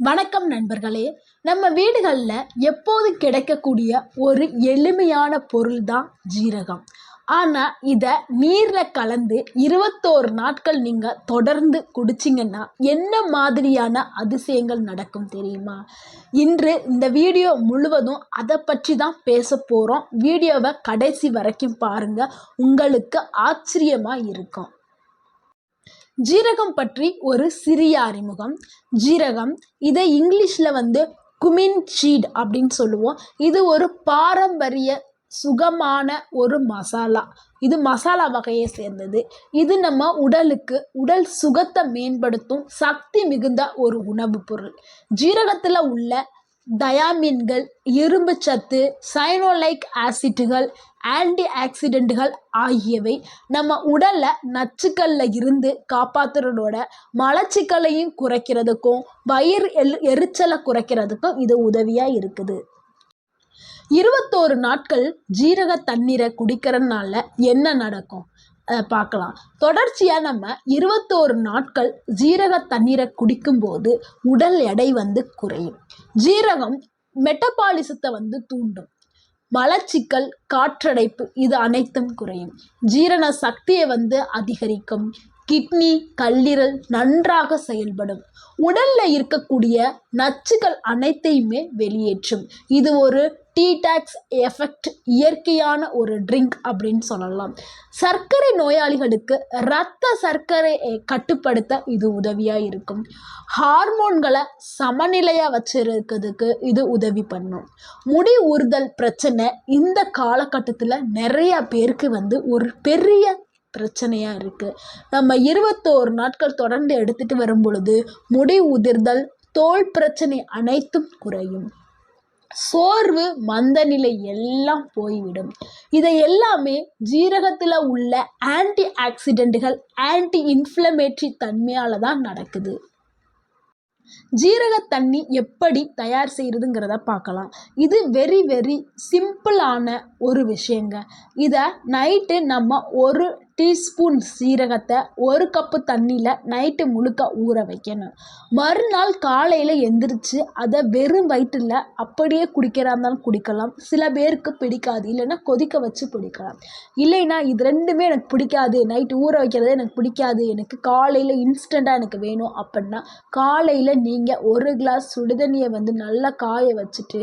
வணக்கம் நண்பர்களே. நம்ம வீடுகளில் எப்போது கிடைக்கக்கூடிய ஒரு எளிமையான பொருள் தான் ஜீரகம். ஆனால் இதை நீரில் கலந்து இருபத்தோரு நாட்கள் நீங்கள் தொடர்ந்து குடிச்சிங்கன்னா என்ன மாதிரியான அதிசயங்கள் நடக்கும் தெரியுமா? இன்று இந்த வீடியோ முழுவதும் அதை பற்றி தான் பேச போகிறோம் வீடியோவை கடைசி வரைக்கும் பாருங்கள் உங்களுக்கு ஆச்சரியமாக இருக்கும். ஜீரகம் பற்றி ஒரு சிறிய அறிமுகம். ஜீரகம் இதை இங்கிலீஷில் வந்து குமின் சீட் அப்படின்னு சொல்லுவோம். இது ஒரு பாரம்பரிய சுகமான ஒரு மசாலா. இது மசாலா வகையை சேர்ந்தது. இது நம்ம உடலுக்கு உடல் சுகத்தை மேம்படுத்தும் சக்தி மிகுந்த ஒரு உணவுப் பொருள். ஜீரகத்தில் உள்ள டயாமின்கள் இரும்பு சத்து சைனோலைக் ஆசிட்டுகள் ஆன்டி ஆக்சிடெண்ட்டுகள் ஆகியவை நம்ம உடலை நச்சுக்கல்ல இருந்து காப்பாற்றுறதோட மலச்சிக்கலையும் குறைக்கிறதுக்கும் வயிறு எல் எரிச்சலை குறைக்கிறதுக்கும் இது உதவியாக இருக்குது. இருபத்தோரு நாட்கள் ஜீரக தண்ணீரை குடிக்கிறதுனால என்ன நடக்கும்? அதை பார்க்கலாம். தொடர்ச்சியாக நம்ம இருபத்தோரு நாட்கள் ஜீரக தண்ணீரை குடிக்கும்போது உடல் எடை வந்து குறையும். ஜீரகம் மெட்டபாலிசத்தை வந்து தூண்டும். மலச்சிக்கல் காற்றடைப்பு இது அனைத்தும் குறையும். ஜீரண சக்தியை வந்து அதிகரிக்கும். கிட்னி கல்லீரல் நன்றாக செயல்படும். உடலில் இருக்கக்கூடிய நச்சுகள் அனைத்தையுமே வெளியேற்றும். இது ஒரு டீ டாக்ஸ் எஃபெக்ட் இயற்கையான ஒரு ட்ரிங்க் அப்படின்னு சொல்லலாம். சர்க்கரை நோயாளிகளுக்கு இரத்த சர்க்கரையை கட்டுப்படுத்த இது உதவியாக இருக்கும். ஹார்மோன்களை சமநிலையாக வச்சுருக்கிறதுக்கு இது உதவி பண்ணும். முடி உறுதல் பிரச்சனை இந்த காலகட்டத்தில் நிறையா பேருக்கு வந்து ஒரு பெரிய பிரச்சனையாக இருக்குது நம்ம இருபத்தோரு நாட்கள் தொடர்ந்து எடுத்துகிட்டு வரும் பொழுது முடி உதிர்தல் தோல் பிரச்சனை அனைத்தும் குறையும். சோர்வு மந்தநிலை எல்லாம் போய்விடும். இதை எல்லாமே ஜீரகத்தில் உள்ள ஆன்டி ஆக்சிடென்ட்டுகள் ஆன்டி இன்ஃப்ளமேட்ரி தன்மையால் தான் நடக்குது. ஜீரக தண்ணி எப்படி தயார் செய்கிறதுங்கிறத பார்க்கலாம். இது வெரி வெரி சிம்பிளான ஒரு விஷயங்க. இதை நைட்டு நம்ம ஒரு டீஸ்பூன் சீரகத்தை ஒரு கப்பு தண்ணியில் நைட்டு முழுக்க ஊற வைக்கணும். மறுநாள் காலையில் எந்திரிச்சு அதை வெறும் வயிற்றில் அப்படியே குடிக்கிறா இருந்தாலும் குடிக்கலாம். சில பேருக்கு பிடிக்காது. இல்லைன்னா கொதிக்க வச்சு குடிக்கலாம். இல்லைன்னா இது ரெண்டுமே எனக்கு பிடிக்காது. நைட்டு ஊற வைக்கிறது எனக்கு பிடிக்காது. எனக்கு காலையில் இன்ஸ்டண்ட்டாக எனக்கு வேணும் அப்படின்னா காலையில் நீங்கள் ஒரு கிளாஸ் சுடுதண்ணியை வந்து நல்லா காய வச்சுட்டு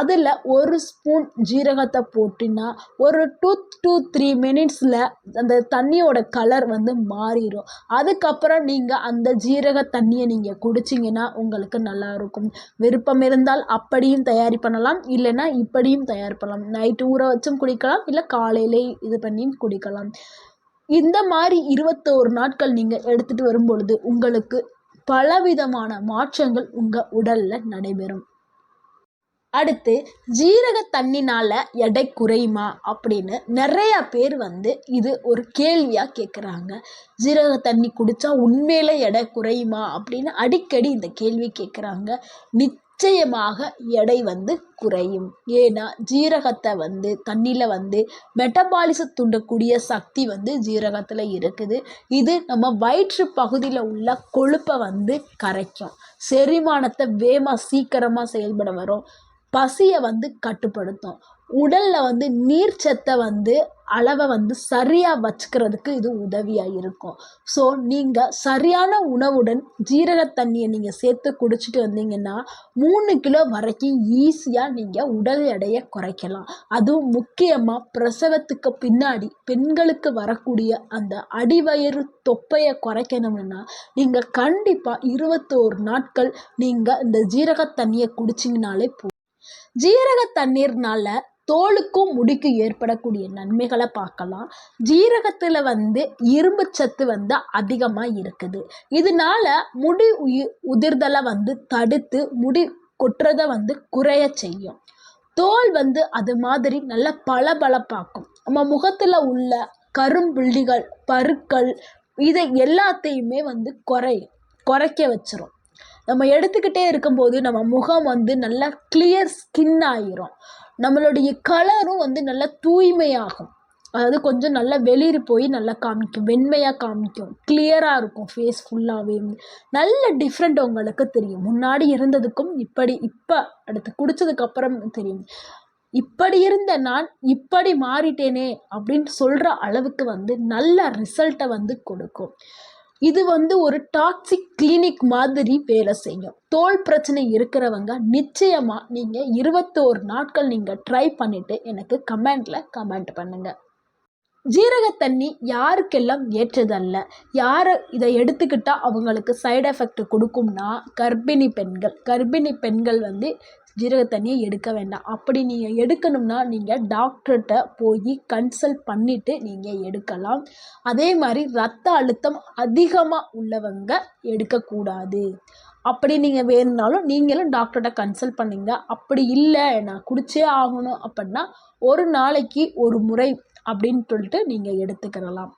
அதில் ஒரு ஸ்பூன் ஜீரகத்தை போட்டுன்னா ஒரு டூ டூ த்ரீ மினிட்ஸில் அந்த தண்ணியோட கலர் வந்து மாறிடும் அதுக்கப்புறம் நீங்கள் அந்த ஜீரக தண்ணியை நீங்கள் குடிச்சிங்கன்னா உங்களுக்கு நல்லா இருக்கும். விருப்பம் இருந்தால் அப்படியும் தயாரி பண்ணலாம். இல்லைன்னா இப்படியும் தயார் பண்ணலாம். நைட்டு ஊற வச்சும் குடிக்கலாம். இல்லை காலையிலே இது பண்ணியும் குடிக்கலாம். இந்த மாதிரி இருபத்தோரு நாட்கள் நீங்கள் எடுத்துகிட்டு வரும்பொழுது உங்களுக்கு பலவிதமான மாற்றங்கள் உங்கள் உடலில் நடைபெறும். அடுத்து ஜீரக தண்ணினால் எடை குறையுமா அப்படின்னு நிறையா பேர் வந்து இது ஒரு கேள்வியாக கேட்குறாங்க ஜீரக தண்ணி குடித்தா உண்மையில் எடை குறையுமா அப்படின்னு அடிக்கடி இந்த கேள்வி கேட்குறாங்க நிச்சயமாக எடை வந்து குறையும். ஏன்னா ஜீரகத்தை வந்து தண்ணியில் வந்து மெட்டபாலிச தூண்டக்கூடிய சக்தி வந்து ஜீரகத்தில் இருக்குது. இது நம்ம வயிற்று பகுதியில் உள்ள கொழுப்பை வந்து கரைக்கும். செரிமானத்தை வேகமாக சீக்கிரமாக செயல்பட வரும். பசியை வந்து கட்டுப்படுத்தும். உடலில் வந்து நீர்ச்சத்தை வந்து அளவை வந்து சரியாக வச்சுக்கிறதுக்கு இது உதவியாக இருக்கும். ஸோ நீங்கள் சரியான உணவுடன் ஜீரக தண்ணியை நீங்கள் சேர்த்து குடிச்சிட்டு வந்தீங்கன்னா மூணு கிலோ வரைக்கும் ஈஸியாக நீங்கள் உடல் எடையை குறைக்கலாம். அதுவும் முக்கியமாக பிரசவத்துக்கு பின்னாடி பெண்களுக்கு வரக்கூடிய அந்த அடிவயிறு தொப்பையை குறைக்கணும்னா நீங்கள் கண்டிப்பாக இருபத்தோரு நாட்கள் நீங்கள் இந்த ஜீரக தண்ணியை குடிச்சிங்கனாலே போதும். ஜீரக தண்ணீர்னால தோலுக்கும் முடிக்கும் ஏற்படக்கூடிய நன்மைகளை பார்க்கலாம். ஜீரகத்தில் வந்து இரும்பு சத்து வந்து அதிகமாக இருக்குது. இதனால முடி உயி உதிர்தலை வந்து தடுத்து முடி கொட்டுறதை வந்து குறைய செய்யும். தோல் வந்து அது மாதிரி நல்ல பளபளப்பாக்கும். நம்ம முகத்தில் உள்ள கரும்புள்ளிகள் பருக்கள் இதை எல்லாத்தையுமே வந்து குறையும் குறைக்க வச்சிரும். நம்ம எடுத்துக்கிட்டே இருக்கும்போது நம்ம முகம் வந்து நல்லா கிளியர் ஸ்கின் ஆயிரும். நம்மளுடைய கலரும் வந்து நல்லா தூய்மையாகும். அதாவது கொஞ்சம் நல்லா வெளிர் போய் நல்லா காமிக்கும் வெண்மையாக காமிக்கும் கிளியராக இருக்கும் ஃபேஸ் ஃபுல்லாகவே நல்ல டிஃப்ரெண்ட் உங்களுக்கு தெரியும். முன்னாடி இருந்ததுக்கும் இப்படி இப்போ அடுத்து குடித்ததுக்கப்புறம் தெரியும். இப்படி இருந்த நான் இப்படி மாறிட்டேனே அப்படின்னு சொல்கிற அளவுக்கு வந்து நல்ல ரிசல்ட்டை வந்து கொடுக்கும். இது வந்து ஒரு டாக்ஸிக் கிளினிக் மாதிரி வேலை செய்யும். தோல் பிரச்சனை இருக்கிறவங்க நிச்சயமாக நீங்கள் இருபத்தோரு நாட்கள் நீங்கள் ட்ரை பண்ணிவிட்டு எனக்கு கமெண்டில் கமெண்ட் பண்ணுங்கள் ஜீரக தண்ணி யாருக்கெல்லாம் ஏற்றதல்ல? யார் இதை எடுத்துக்கிட்டால் அவங்களுக்கு சைடு எஃபெக்ட் கொடுக்கும்னா கர்ப்பிணி பெண்கள். கர்ப்பிணி பெண்கள் வந்து ஜீரக தண்ணியை எடுக்க வேண்டாம். அப்படி நீங்கள் எடுக்கணும்னா நீங்கள் டாக்டர்கிட்ட போய் கன்சல்ட் பண்ணிவிட்டு நீங்கள் எடுக்கலாம். அதே மாதிரி ரத்த அழுத்தம் அதிகமாக உள்ளவங்க எடுக்கக்கூடாது அப்படி நீங்கள் வேணும்னாலும் நீங்களும் டாக்டர்கிட்ட கன்சல்ட் பண்ணுங்க. அப்படி இல்லை நான் குடிச்சே ஆகணும் அப்படின்னா ஒரு நாளைக்கு ஒரு முறை அப்படின்னு சொல்லிட்டு நீங்கள் எடுத்துக்கிடலாம்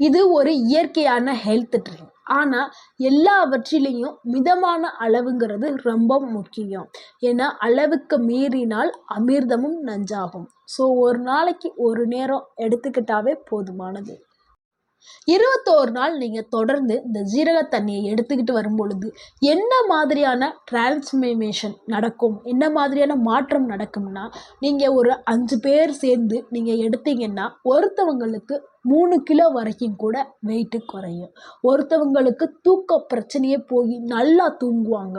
இது ஒரு இயற்கையான ஹெல்த் ட்ரிங்க் ஆனால் எல்லாவற்றிலையும் மிதமான அளவுங்கிறது ரொம்ப முக்கியம். ஏன்னா அளவுக்கு மீறினால் அமிர்தமும் நஞ்சாகும். ஸோ ஒரு நாளைக்கு ஒரு நேரம் எடுத்துக்கிட்டாவே போதுமானது. இருபத்தோரு நாள் நீங்கள் தொடர்ந்து இந்த ஜீரக தண்ணியை எடுத்துக்கிட்டு வரும் பொழுது என்ன மாதிரியான டிரான்ஸ்மேஷன் நடக்கும்? என்ன மாதிரியான மாற்றம் நடக்கும்னா நீங்கள் ஒரு அஞ்சு பேர் சேர்ந்து நீங்கள் எடுத்தீங்கன்னா ஒருத்தவங்களுக்கு மூணு கிலோ வரைக்கும் கூட வெயிட்டு குறையும். ஒருத்தவங்களுக்கு தூக்க பிரச்சனையே போய் நல்லா தூங்குவாங்க.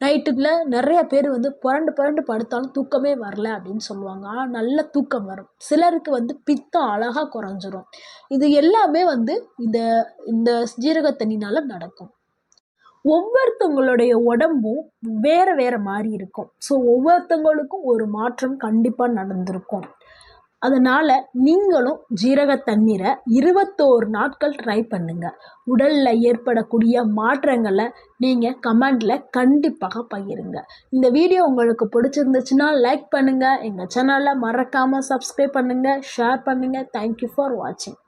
நைட்டுக்குள்ள நிறைய பேர் வந்து புரண்டு புரண்டு படுத்தாலும் தூக்கமே வரல அப்படின்னு சொல்லுவாங்க. ஆனால் நல்ல தூக்கம் வரும். சிலருக்கு வந்து பித்தம் அழகாக குறைஞ்சிரும். இது எல்லாமே வந்து இந்த இந்த ஜீரக தண்ணினால நடக்கும். ஒவ்வொருத்தவங்களுடைய உடம்பும் வேறு வேறு மாதிரி இருக்கும். ஸோ ஒவ்வொருத்தவங்களுக்கும் ஒரு மாற்றம் கண்டிப்பாக நடந்திருக்கும். அதனால் நீங்களும் ஜீரக தண்ணீரை இருபத்தோரு நாட்கள் ட்ரை பண்ணுங்கள் உடலில் ஏற்படக்கூடிய மாற்றங்களை நீங்கள் கமெண்டில் கண்டிப்பாக பகிருங்க. இந்த வீடியோ உங்களுக்கு பிடிச்சிருந்துச்சுன்னா லைக் பண்ணுங்கள் எங்கள் சேனலை மறக்காமல் சப்ஸ்கிரைப் பண்ணுங்கள் ஷேர் பண்ணுங்கள் தேங்க்யூ ஃபார் வாட்சிங்